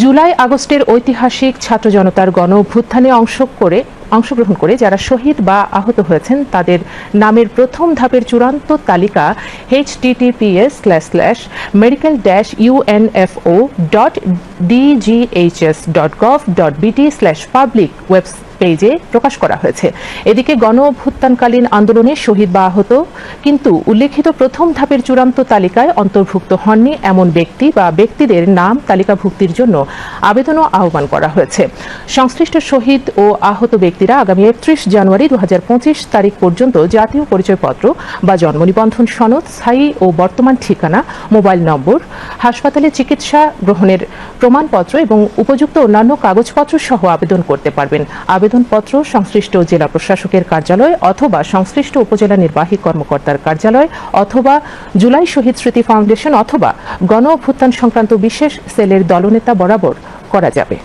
জুলাই আগস্টের ঐতিহাসিক ছাত্র জনতার গণ অভ্যুত্থানে অংশ করে, অংশগ্রহণ করে যারা শহীদ বা আহত হয়েছেন, তাদের নামের প্রথম ধাপের চূড়ান্ত তালিকা HTTPS slash slash medical dash UNFO dot DGHS dot gov dot BT slash public web পেজে প্রকাশ করা হয়েছে। এদিকে গণ অভ্যুত্থানকালীন আন্দোলনে শহীদ বা আহত, কিন্তু উল্লেখিত প্রথম ধাপের চূড়ান্ত তালিকায় অন্তর্ভুক্ত হননি এমন ব্যক্তি বা ব্যক্তিদের নাম তালিকাভুক্তির জন্য আবেদনও আহ্বান করা হয়েছে। সংশ্লিষ্ট শহীদ ও আহত ব্যক্তিরা আগামী একত্রিশ জানুয়ারি দু তারিখ পর্যন্ত জাতীয় পরিচয়পত্র বা জন্ম নিবন্ধন সনদ, স্থায়ী ও বর্তমান ঠিকানা, মোবাইল নম্বর, হাসপাতালে চিকিৎসা গ্রহণের প্রমাণপত্র এবং উপযুক্ত অন্যান্য কাগজপত্র সহ আবেদন করতে পারবেন। আবেদনপত্র সংশ্লিষ্ট জেলা প্রশাসকের কার্যালয় অথবা সংশ্লিষ্ট উপজেলা নির্বাহী কর্মকর্তার কার্যালয় অথবা জুলাই শহীদ স্মৃতি ফাউন্ডেশন অথবা গণ অভ্যুত্থান সংক্রান্ত বিশেষ সেলের দলনেতা বরাবর করা যাবে।